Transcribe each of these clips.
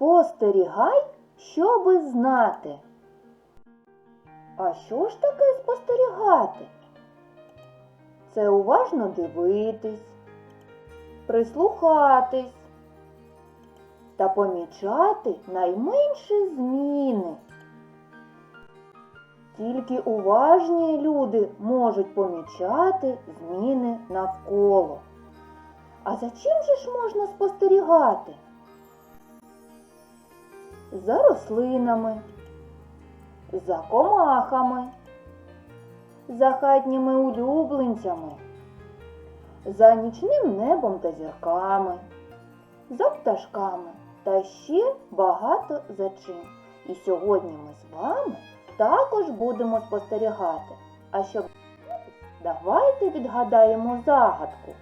Спостерігай, щоби знати. А що ж таке спостерігати? Це уважно дивитись, прислухатись та помічати найменші зміни. Тільки уважні люди можуть помічати зміни навколо. А за чим же ж можна спостерігати? За рослинами, за комахами, за хатніми улюбленцями, за нічним небом та зірками, за пташками та ще багато за чим. І сьогодні ми з вами також будемо спостерігати. А щоб давайте відгадаємо загадку.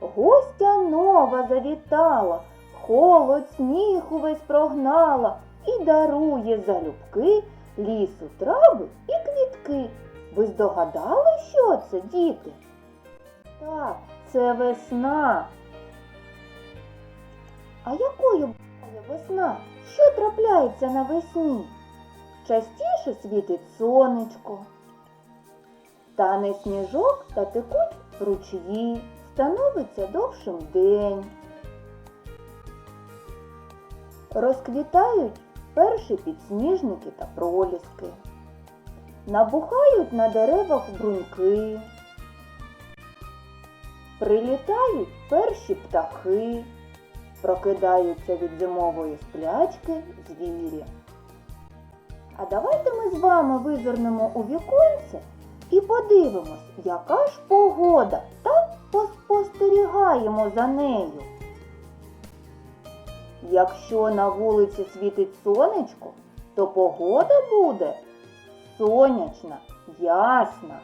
Гостя нова завітала, холод сніг увесь прогнала і дарує залюбки лісу трави і квітки. Ви здогадали, що це, діти? Так, це весна. А якою буває весна? Що трапляється навесні? Частіше світить сонечко. Тане сніжок та текуть ручї, становиться довшим день. Розквітають перші підсніжники та проліски. Набухають на деревах бруньки. Прилітають перші птахи, прокидаються від зимової сплячки звірі. А давайте ми з вами визирнемо у віконце і подивимось, яка ж погода, та поспостерігаємо за нею. Якщо на вулиці світить сонечко, то погода буде сонячна, ясна.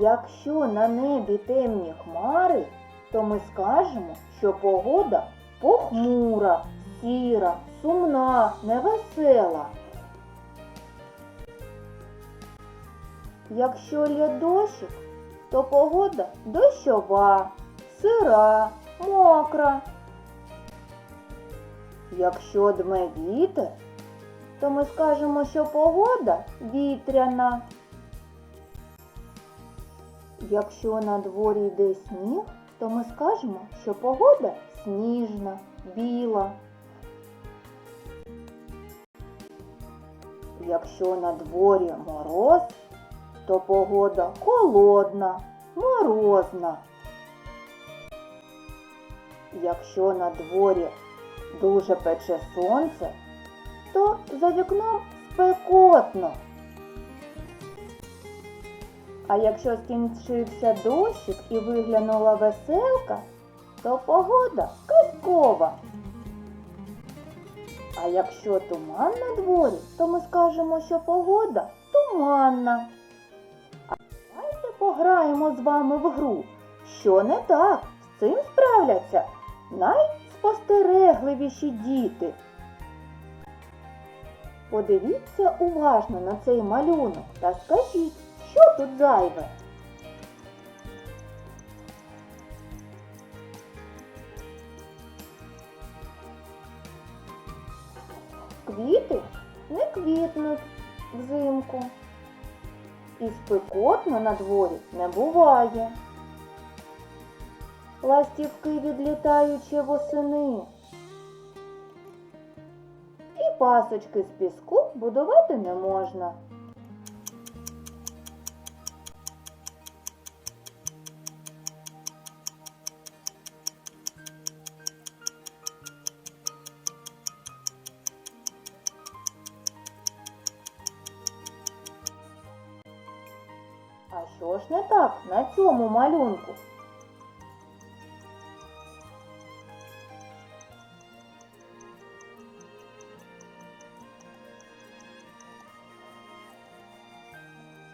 Якщо на небі темні хмари, то ми скажемо, що погода похмура, сіра, сумна, невесела. Якщо лє дощик, то погода дощова, сира, мокра. Якщо дме вітер, то ми скажемо, що погода вітряна. Якщо на дворі йде сніг, то ми скажемо, що погода сніжна, біла. Якщо на дворі мороз, то погода холодна, морозна. Якщо на дворі дуже пече сонце, то за вікном спекотно. А якщо скінчився дощик і виглянула веселка, то погода казкова. А якщо туман на дворі, то ми скажемо, що погода туманна. А давайте пограємо з вами в гру. Що не так? З цим справляться найспостерегливіші діти. Подивіться уважно на цей малюнок та скажіть, що тут зайве? Квіти не квітнуть взимку. І спекотно на дворі не буває. Ластівки відлітають ще восени. І пасочки з піску будувати не можна. А що ж не так на цьому малюнку?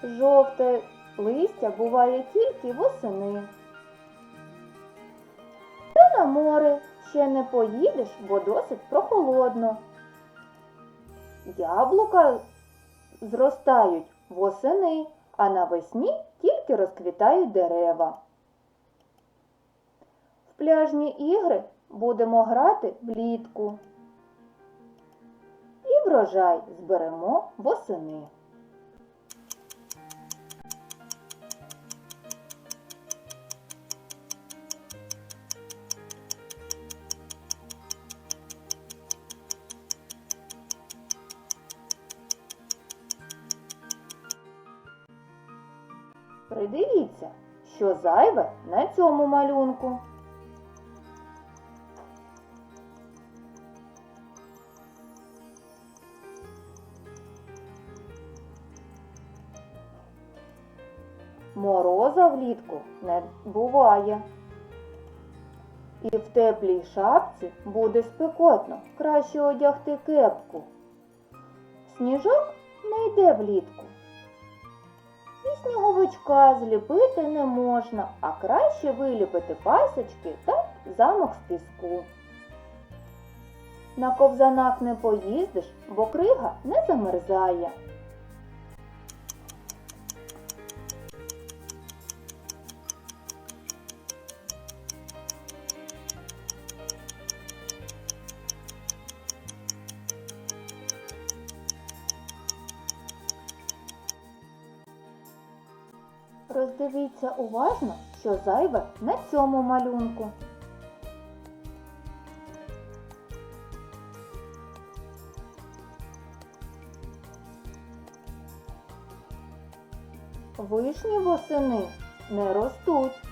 Жовте листя буває тільки восени. Та на море ще не поїдеш, бо досить прохолодно. Яблука зростають восени, а навесні тільки розквітають дерева. В пляжні ігри будемо грати влітку. І врожай зберемо восени. Придивіться, що зайве на цьому малюнку. Мороза влітку не буває. І в теплій шапці буде спекотно, краще одягти кепку. Сніжок не йде влітку. Сніговичка зліпити не можна, а краще виліпити пасочки та замок з піску. На ковзанах не поїздиш, бо крига не замерзає. Роздивіться уважно, що зайве на цьому малюнку. Вишні восени не ростуть.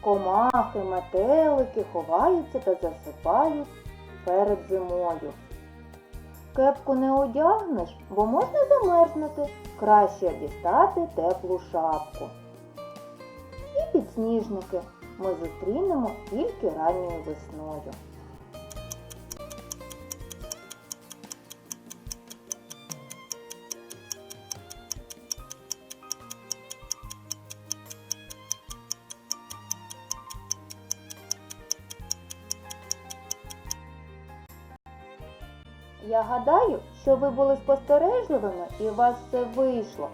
Комахи, метелики ховаються та засипають перед зимою. Кепку не одягнеш, бо можна замерзнути. Краще дістати теплу шапку. І підсніжники ми зустрінемо тільки ранньою весною. Я гадаю, що ви були спостережливими і у вас все вийшло.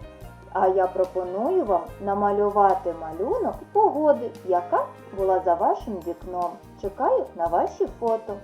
А я пропоную вам намалювати малюнок погоди, яка була за вашим вікном. Чекаю на ваші фото.